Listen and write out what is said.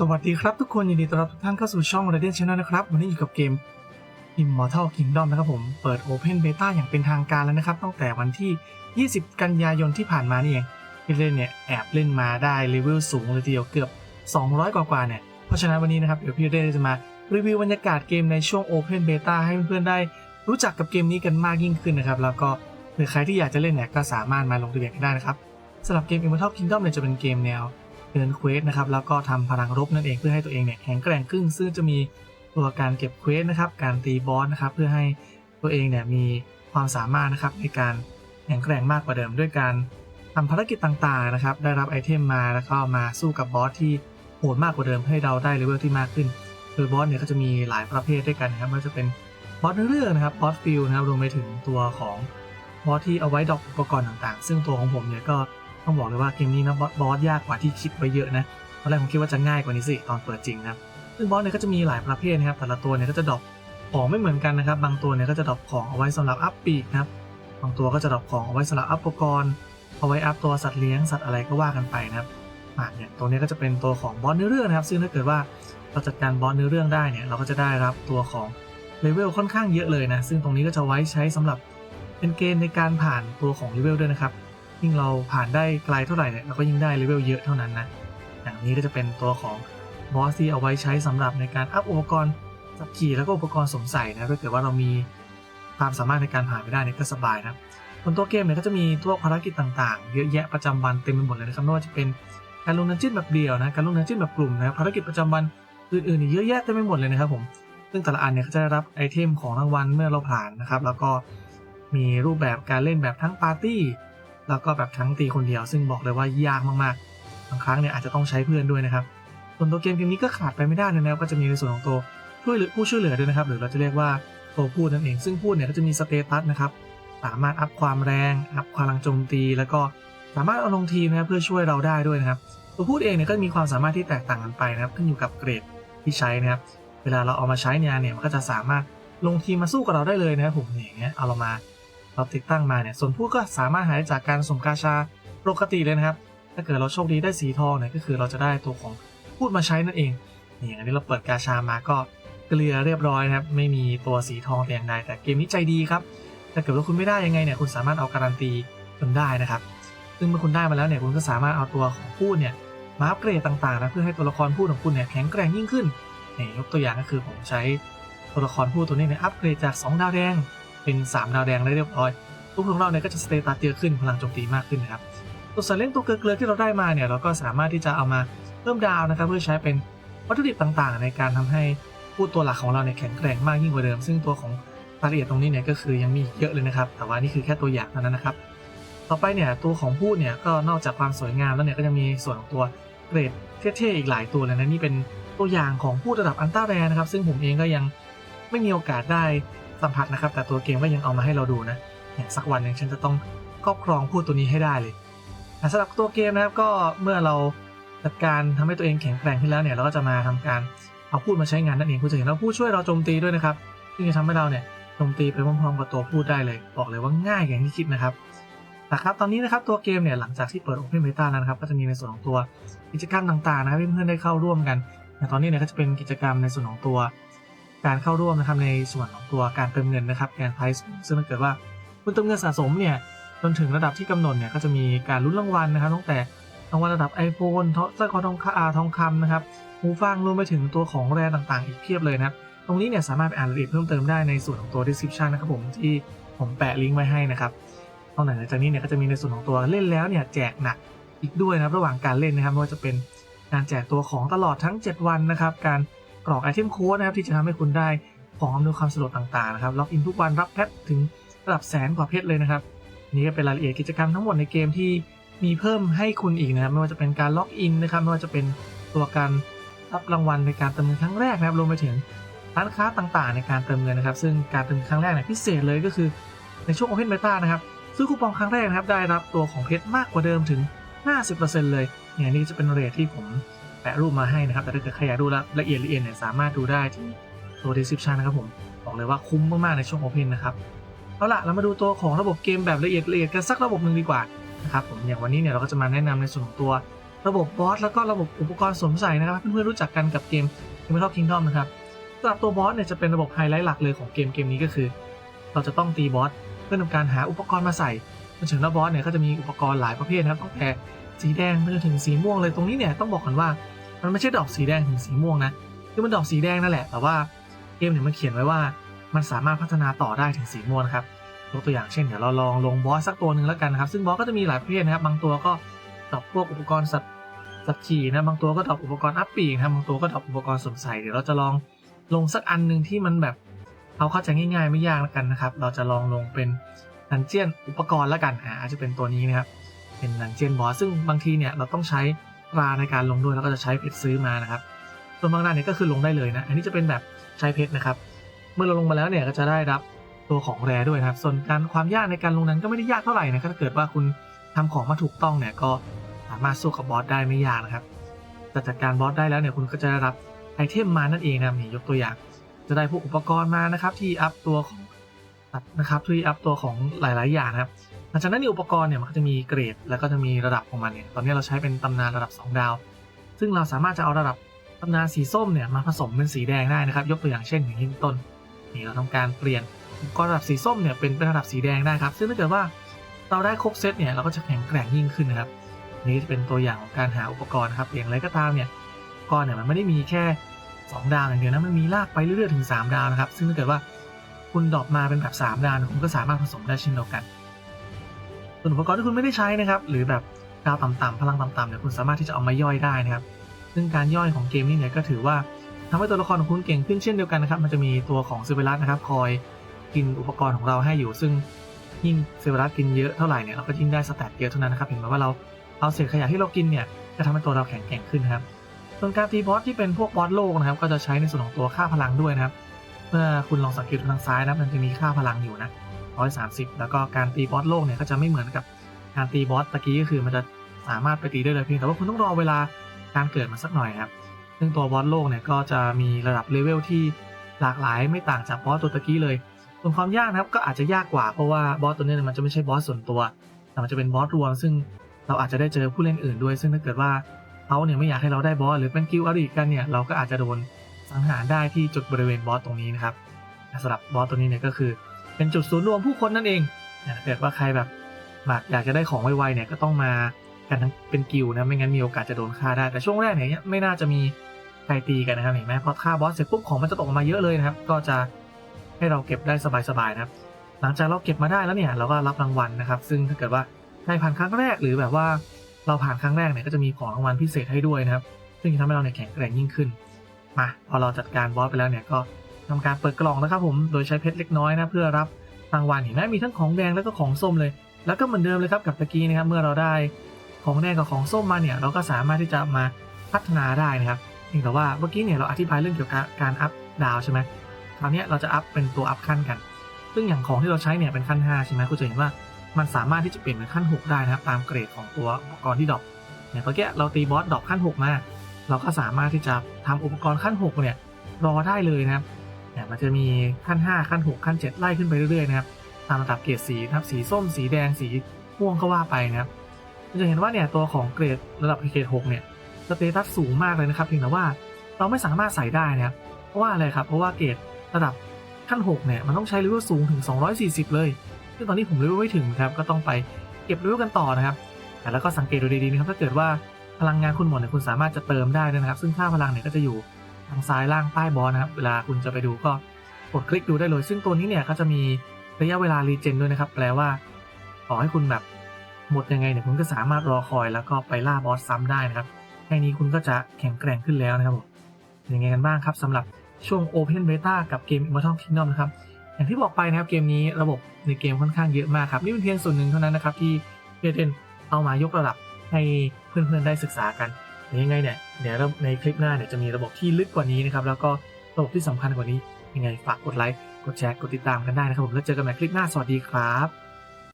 สวัสดีครับทุกคน ยินดีต้อนรับทุกท่านเข้าสู่ช่อง r a d i a n Channel นะครับ วันนี้อยู่กับเกม Immortal Kingdom นะครับผม เปิด Open Beta อย่างเป็นทางการแล้วนะครับ ตั้งแต่วันที่ 20 กันยายนที่ผ่านมานี่เองที่เล่นเนี่ย แอบเล่นมาได้เลเวลสูงเลยทีเดียวเกือบ 200 กว่าๆเนี่ย เพราะฉะนั้นวันนี้นะครับ เดี๋ยวพี่เดจะมารีวิวบรรยากาศเกมในช่วง Open Beta ให้เพื่อนๆได้รู้จักกับเกมนี้กันมากยิ่งขึ้นนะครับแล้วก็หรือใครที่อยากจะเล่นเนี่ยก็สามารถมาลงทะเบียนกันได้นะครับสำหรับเกม Immortal Kingdom เนี่ยจะเป็นเกมแนว เดินเควสนะครับแล้วก็ทำพลังรบนั่นเองเพื่อให้ตัวเองเนี่ยแข็งแกร่งขึ้นซึ่งจะมีตัวการเก็บเควสนะครับการตีบอสนะครับเพื่อให้ตัวเองเนี่ยมีความสามารถนะครับในการแข็งแกร่งมากกว่าเดิมด้วยการทำภารกิจต่างๆนะครับได้รับไอเทมมาแล้วก็มาสู้กับบอสที่โหดมากกว่าเดิมให้เราได้เลเวลที่มากขึ้นโดยบอสเนี่ยก็จะมีหลายประเภทด้วยกันนะครับไม่ว่าจะเป็นบอสเรื่องนะครับบอสฟิลนะครับรวมไปถึงตัวของบอสที่เอาไว้ดรอกอุปกรณ์ต่างๆ ซึ่งตัวของผมเนี่ยก็ ต้องบอกเลยว่าเกมนี้นะบอสยากกว่าที่คิดไว้เยอะนะตอนแรกผมคิดว่าจะง่ายกว่านี้สิตอนเปิดจริงนะครับซึ่งบอสเนี่ยก็จะมีหลายประเภทนะครับแต่ละตัวเนี่ยก็จะดรอปของไม่เหมือนกันนะครับ บางตัวเนี่ยก็จะดรอปของเอาไว้สำหรับอัพปีกนะครับบางตัวก็จะดรอปของเอาไว้สำหรับอัพอุปกรณ์เอาไว้อัพตัวสัตว์เลี้ยงสัตว์อะไรก็ว่ากันไปนะครับอ่าเนี่ยตัวนี้ก็จะเป็นตัวของบอสเนื้อเรื่องนะครับ ซึ่งถ้าเกิดว่าเราจัดการบอสเนื้อเรื่องได้เนี่ยเราก็จะได้รับตัวของเลเวลค่อนข้างเยอะเลยนะซึ่งตรงนี้ก็จะไว้ใช้สำหรับเป็นเกณฑ์ในการผ่านตัวของเลเวลด้วยนะครับ ยิ่งเราผ่านได้ไกลเท่าไหร่เนี่ยเราก็ยิ่งได้เลเวลเยอะเท่านั้นนะอย่างนี้ก็จะเป็นตัวของบอสที่เอาไว้ใช้สำหรับในการอัพอุปกรณ์จับขี่แล้วก็อุปกรณ์สวมใส่นะถ้าเกิดว่าเรามีความสามารถในการผ่านไปได้เนี่ยก็สบายนะบนตัวเกมเนี่ยก็จะมีตัวภารกิจต่างๆ เยอะแยะประจำวันเต็มไปหมดเลยนะครับไม่ว่าจะเป็นการลงนันจิ้นแบบเดียวนะการลงนันจิ้นแบบกลุ่มนะภารกิจประจำวันอื่นๆอีกเยอะแยะเต็มไปหมดเลยนะครับผมซึ่งแต่ละอันเนี่ยจะได้รับไอเทมของรางวัลเมื่อเราผ่านนะครับแล้วก็มีรูปแบบการเล่นแบบทั้งปาร์ตี้ แล้วก็แบบทั้งตีคนเดียวซึ่งบอกเลยว่ายากมากๆ บางครั้งเนี่ยอาจจะต้องใช้เพื่อนด้วยนะครับส่วนตัวเกมเกมนี้ก็ขาดไปไม่ได้เลยนะก็จะมีในส่วนของตัวช่วยหลือผู้ช่วยเหลือด้วยนะครับ หรือเราจะเรียกว่าตัวพูดนั่นเอง ซึ่งพูดเนี่ยก็จะมีสเตตัสนะครับสามารถอัพความแรงอัพพลังโจมตี แล้วก็สามารถเอาลงทีมนะเพื่อช่วยเราได้ด้วยนะครับ ตัวพูดเองเนี่ยก็มีความสามารถที่แตกต่างกันไปนะครับขึ้นอยู่กับเกรดที่ใช้นะครับเวลาเราเอามาใช้เนี่ยเนี่ยมันก็จะสามารถลงทีมมาสู้กับเราได้เลยนะครับผมเนี่ยอย่างเงี้ยเอาเรามา เราติดตั้งมาเนี่ย ส่วนผู้ก็สามารถหาได้จากการสมกาชาปกติเลยนะครับ ถ้าเกิดเราโชคดีได้สีทองเนี่ยก็คือเราจะได้ตัวของพูดมาใช้นั่นเองนี่อย่างนี้เราเปิดกาชามาก็เกลือเรียบร้อยนะครับ ไม่มีตัวสีทองแต่อย่างใดแต่เกมนี้ใจดีครับถ้าเกิดว่าคุณไม่ได้ยังไงเนี่ยคุณสามารถเอาการันตีจนได้นะครับ ซึ่งเมื่อคุณได้มาแล้วเนี่ยคุณก็สามารถเอาตัวของพูดเนี่ยมาอัปเกรดต่างๆนะเพื่อให้ตัวละครพูดของคุณเนี่ยแข็งแกร่งยิ่งขึ้นนี่ยกตัวอย่างก็คือผมใช้ตัวละครพูดตัวนี้เนี่ยอัปเกรดจาก 2 ดาวแดง เป็น3ดาวแดงได้เรียบร้อยตัวของเราเนี่ยก็จะสเตตัสเยอะขึ้นพลังโจมตีมากขึ้นนะครับตัวสัตว์เลี้ยงตัวเกลือที่เราได้มาเนี่ยเราก็สามารถที่จะเอามาเพิ่มดาวนะครับเพื่อใช้เป็นวัตถุดิบต่างๆ ในการทำให้พูดตัวหลักของเราเนี่ยแข็งแกร่งมากยิ่งกว่าเดิม ซึ่งตัวของรายละเอียดตรงนี้เนี่ยก็คือยังมีอีกเยอะเลยนะครับ แต่ว่านี่คือแค่ตัวอย่างเท่านั้นนะครับ ต่อไปเนี่ยตัวของพูดเนี่ยก็นอกจากความสวยงามแล้วเนี่ยก็ยังมีส่วนของตัวเกรดเท่ๆอีกหลายตัวเลยนะนี่เป็นตัวอย่างของพูดระดับอันต้าแรนะครับ ซึ่งผมเองก็ยังไม่มีโอกาสได้ สัมผัสนะครับ แต่ตัวเกมก็ยังเอามาให้เราดูนะเนี่ยสักวันหนึ่งฉันจะต้องครอบครองพูดตัวนี้ให้ได้เลยสำหรับตัวเกมนะครับก็เมื่อเราจัดการทำให้ตัวเองแข็งแกร่งขึ้นแล้วเนี่ยเราก็จะมาทำการเอาพูดมาใช้งานนั่นเองคุณจะเห็นว่าพูดช่วยเราโจมตีด้วยนะครับซึ่งจะทำให้เราเนี่ยโจมตีไปพร้อมๆกับตัวพูดได้เลย บอกเลยว่าง่ายอย่างที่คิดนะครับนะครับตอนนี้นะครับตัวเกมเนี่ยหลังจากที่เปิด Open Beta แล้วนะครับก็จะมีในส่วนของตัวกิจกรรมต่างๆนะครับเพื่อนๆได้เข้าร่วมกันแต่ตอนนี้เนี่ยก็จะเป็นกิจกรรมในส่วนของตัว การเข้าร่วมนะครับในส่วนของตัวการเติมเงินนะครับแกนไพรส์ซึ่งถ้าเกิดว่าคุณเติมเงินสะสมเนี่ยจนถึงระดับที่กำหนดเนี่ยก็จะมีการลุ้นรางวัลนะครับตั้งแต่รางวัลระดับ iPhone ทสร้อยคอทองคำทองคำนะครับหูฟังรวมไปถึงตัวของแรต่างๆ อีกเพียบเลยนะตรงนี้เนี่ยสามารถไปอ่านรายละเอียดเพิ่มเติมได้ในส่วนของตัว description นะครับผมที่ผมแปะลิงก์ไว้ให้นะครับนอกเหนือจากนี้เนี่ยก็จะมีในส่วนของตัวเล่นแล้วเนี่ยแจกหนักอีกด้วยนะครับระหว่างการเล่นนะครับไม่ว่าจะเป็นการแจกตัวของตลอดทั้ง 7 วันนะครับ การ กรอกไอเทมโค้ดนะครับที่จะทำให้คุณได้ของอำนวยความสะดวกต่างๆนะครับล็อกอินทุกวันรับเพชรถึงระดับแสนกว่าเพชรเลยนะครับ นี่ก็เป็นรายละเอียดกิจกรรมทั้งหมดในเกมที่มีเพิ่มให้คุณอีกนะครับไม่ว่าจะเป็นการล็อกอินนะครับไม่ว่าจะเป็นตัวการรับรางวัลในการเติมเงินครั้งแรกนะครับรวมไปถึงร้านค้าต่างๆ ในการเติมเงินนะครับ ซึ่งการเติมครั้งแรกเนี่ยพิเศษเลยก็คือในช่วง Open Beta นะครับซื้อคูปองครั้งแรกนะครับได้รับตัวของเพชรมากกว่าเดิมถึง 50%เลยเนี่ยนี่จะเป็นเรทที่ผม ปะรูปมาให้นะครับ แต่ถ้าเกิดใครอยากดูละเอียดละเอียดเนี่ยสามารถดูได้ที่ตัว description นะครับผม บอกเลยว่าคุ้มมากๆในช่วง Open นะครับ เอาละเรามาดูตัวของระบบเกมแบบละเอียดละเอียดกันสักระบบหนึ่งดีกว่านะครับผม อย่างวันนี้เนี่ยเราก็จะมาแนะนำในส่วนของตัวระบบบอสแล้วก็ระบบอุปกรณ์สวมใส่นะครับเพื่อนๆรู้จักกันกับเกม Immortal Kingdom นะครับสำหรับตัวบอสเนี่ยจะเป็นระบบไฮไลท์หลักเลยของเกมเกมนี้ก็คือ เราจะต้องตีบอสเพื่อทำการหาอุปกรณ์มาใส่จนถึงแล้วบอสเนี่ยก็จะมีอุปกรณ์หลายประเภทนะครับตั้งแต่สีแดงไปจนถึงสีม่วงเลยตรงนี้เนี่ยต้องบอกก่อนว่า มันไม่ใช่ดอกสีแดงถึงสีม่วงนะคือมันดอกสีแดงนั่นแหละแต่ว่าเกมเนี่ยมันเขียนไว้ว่ามันสามารถพัฒนาต่อได้ถึงสีม่วงนะครับยกตัวอย่างเช่นเดี๋ยวเราลองลงบอสสักตัวหนึ่งแล้วกันนะครับ ซึ่งบอสก็จะมีหลายประเภทนะครับ บางตัวก็ดอกพวกอุปกรณ์สัตว์สัตว์ขี่นะบางตัวก็ดอกอุปกรณ์อัพปีกนะครับบางตัวก็ดอกอุปกรณ์สวมใส่เดี๋ยวเราจะลองลงสักอันหนึ่งที่มันแบบเอาเข้าใจง่ายๆไม่ยากแล้วกันนะครับ เราจะลองลงเป็นดันเจียนอุปกรณ์แล้วกันอ่าอาจจะเป็นตัวนี้นะครับเป็นดันเจียนบอสซึ่งบางทีเนี่ยเราต้องใช้ ราในการลงด้วยแล้วก็จะใช้เพชรซื้อมานะครับ ส่วนบางด้านเนี่ยก็คือลงได้เลยนะ อันนี้จะเป็นแบบใช้เพชรนะครับ เมื่อเราลงมาแล้วเนี่ยก็จะได้รับตัวของแร่ด้วยนะครับ ส่วนการความยากในการลงนั้นก็ไม่ได้ยากเท่าไหร่นะถ้าเกิดว่าคุณทำของมาถูกต้องเนี่ยก็สามารถสู้กับบอสได้ไม่ยากนะครับ แต่จัดการบอสได้แล้วเนี่ยคุณก็จะได้รับไอเทมมานั่นเองนะนี่ยกตัวอย่าง จะได้พวกอุปกรณ์มานะครับที่อัพตัวของนะครับที่อัพตัวของหลาย ๆ อย่างนะครับ หลังจากนั้นในอุปกรณ์เนี่ยมันก็จะมีเกรด แล้วก็จะมีระดับของมันเนี่ยตอนนี้เราใช้เป็นตำนานระดับ 2 ดาว ซึ่งเราสามารถจะเอาระดับตำนานสีส้มเนี่ยมาผสมเป็นสีแดงได้นะครับ ยกตัวอย่างเช่นอย่างที่ต้นนี่เราทำการเปลี่ยนอุปกรณ์ระดับสีส้มเนี่ยเป็นเป็นระดับสีแดงได้ครับ ซึ่งถ้าเกิดว่าเราได้ครบเซตเนี่ยเราก็จะแข็งแกร่งยิ่งขึ้นนะครับนี่จะเป็นตัวอย่างของการหาอุปกรณ์ครับอย่างไรก็ตามเนี่ยอุปกรณ์เนี่ยมันไม่ได้มีแค่ 2 ดาวอย่างเดียวนะมันมีลากไปเรื่อยๆถึง 3 ดาวนะครับ ซึ่งถ้าเกิดว่าคุณดรอปมาเป็นแบบ 3 ดาวคุณก็สามารถผสมได้เช่นเดียวกัน ส่วนอุปกรณ์ที่คุณไม่ได้ใช้นะครับ หรือแบบดาวต่ำๆพลังต่ำๆเนี่ยคุณสามารถที่จะเอามาย่อยได้นะครับ ซึ่งการย่อยของเกมนี้เนี่ยก็ถือว่าทำให้ตัวละครของคุณเก่งขึ้นเช่นเดียวกันนะครับ มันจะมีตัวของเซเวรัสนะครับคอยกินอุปกรณ์ของเราให้อยู่ ซึ่งยิ่งเซเวรัสกินเยอะเท่าไหร่เนี่ยเราก็ยิ่งได้สแตทเยอะเท่านั้นนะครับ เห็นไหมว่าเราเอาเศษขยะที่เรากินเนี่ยจะทำให้ตัวเราแข็งแกร่งขึ้นนะครับ ส่วนการตีบอสที่เป็นพวกบอสโลกนะครับ ก็จะใช้ในส่วนของตัวค่าพลังด้วยนะครับ เมื่อคุณลองสังเกตทางซ้ายนะมันจะมีค่าพลังอยู่นะ 130 แล้วก็การตีบอสโลกเนี่ยก็จะไม่เหมือนกับการตีบอสตะกี้ก็คือมันจะสามารถไปตีได้เลยเพียงแต่ว่าคุณต้องรอเวลาการเกิดมันสักหน่อยครับซึ่งตัวบอสโลกเนี่ยก็จะมีระดับเลเวลที่หลากหลายไม่ต่างจากบอสตัวตะกี้เลย ส่วนความยากนะครับก็อาจจะยากกว่าเพราะว่าบอสตัวนี้มันจะไม่ใช่บอสส่วนตัว แต่มันจะเป็นบอสรวม ซึ่งเราอาจจะได้เจอผู้เล่นอื่นด้วย ซึ่งถ้าเกิดว่าเขาเนี่ยไม่อยากให้เราได้บอสหรือเป็นกิลด์อริกันเนี่ยเราก็อาจจะโดนสังหารได้ที่จุดบริเวณบอสตรงนี้นะครับสำหรับบอสตัวนี้เนี่ยก็คือ เป็นจุดศูนย์รวมผู้คนนั่นเองถ้าเกิดว่าใครแบบอยากจะได้ของไวๆเนี่ยก็ต้องมากันทั้งเป็นกิลด์นะไม่งั้นมีโอกาสจะโดนฆ่าได้แต่ช่วงแรกเนี่ยไม่น่าจะมีใครตีกันนะครับเห็นไหมพอฆ่าบอสเสร็จปุ๊บของมันจะตกออกมาเยอะเลยนะครับ ก็จะให้เราเก็บได้สบายๆนะครับ หลังจากเราเก็บมาได้แล้วเนี่ย เราก็รับรางวัลนะครับ ซึ่งถ้าเกิดว่าได้ผ่านครั้งแรกหรือแบบว่าเราผ่านครั้งแรกเนี่ยก็จะมีของรางวัลพิเศษให้ด้วยนะครับ ซึ่งจะทำให้เราเนี่ยแข็งแกร่งยิ่งขึ้นมาพอเราจัดการบอสไปแล้วเนี่ยก็ ทำการเปิดกล่องนะครับผมโดยใช้เพชรเล็กน้อยนะเพื่อรับรางวัลเห็นไหมมีทั้งของแดงแล้วก็ของส้มเลย แล้วก็เหมือนเดิมเลยครับกับตะกี้นะครับเมื่อเราได้ของแดงกับของส้มมาเนี่ยเราก็สามารถที่จะมาพัฒนาได้นะครับเพียงแต่ว่าเมื่อกี้เนี่ยเราอธิบายเรื่องเกี่ยวกับการอัพดาวใช่ไหมคราวนี้เราจะอัพเป็นตัวอัพขั้นกัน ซึ่งอย่างของที่เราใช้เนี่ยเป็นขั้น 5 ใช่ไหมคุณจะเห็นว่ามันสามารถที่จะเปลี่ยนเป็นขั้น 6 ได้นะครับตามเกรดของตัวอุปกรณ์ที่ดรอปอย่างเมื่อกี้เราตีบอสดรอปขั้น 6 มา เราก็สามารถที่จะทำอุปกรณ์ขั้น 6 เนี่ยรอได้เลยนะครับ เนี่ยมันจะมีขั้น 5 ขั้น 6 ขั้น 7 ไล่ขึ้นไปเรื่อยๆนะครับตามระดับเกรดสีนะครับสีส้มสีแดงสีม่วงก็ว่าไปนะครับจะเห็นว่าเนี่ยตัวของเกรดระดับเกรด6เนี่ยสเตตัสสูงมากเลยนะครับเพียงแต่ว่าเราไม่สามารถใส่ได้นะครับเพราะว่าอะไรครับเพราะว่าเกรดระดับขั้น6เนี่ยมันต้องใช้เลเวลสูงถึง 240 เลย ซึ่งตอนนี้ผมเลเวลไม่ถึงครับก็ต้องไปเก็บเลเวลกันต่อนะครับแต่แล้วก็สังเกตดูดีๆนะครับถ้าเกิดว่าพลังงานคุณหมดเนี่ยคุณสามารถจะเติมได้นะครับ ซึ่งค่าพลังเนี่ยก็จะอยู่ ทางซ้ายล่างป้ายบอสนะครับ เวลาคุณจะไปดูก็กดคลิกดูได้เลย ซึ่งตัวนี้เนี่ยก็จะมีระยะเวลารีเจนด้วยนะครับ แปลว่าขอให้คุณแบบหมดยังไงเนี่ยคุณก็สามารถรอคอยแล้วก็ไปล่าบอสซ้ำได้นะครับแค่นี้คุณก็จะแข็งแกร่งขึ้นแล้วนะครับผมยังไงกันบ้างครับสำหรับช่วง Open Beta กับเกม Immortal Kingdom นะครับอย่างที่บอกไปนะครับเกมนี้ระบบในเกมค่อนข้างเยอะมากครับ นี่เป็นเพียงส่วนหนึ่งเท่านั้นนะครับที่เพเทนเอามายกระดับให้เพื่อนๆได้ศึกษากัน ยังไงเนี่ยเดี๋ยวในคลิปหน้าเนี่ยจะมีระบบที่ลึกกว่านี้นะครับแล้วก็ระบบที่สำคัญกว่านี้ยังไงฝากกดไลค์กดแชร์กดติดตามกันได้นะครับผมแล้วเจอกันใหม่คลิปหน้าสวัสดีครับ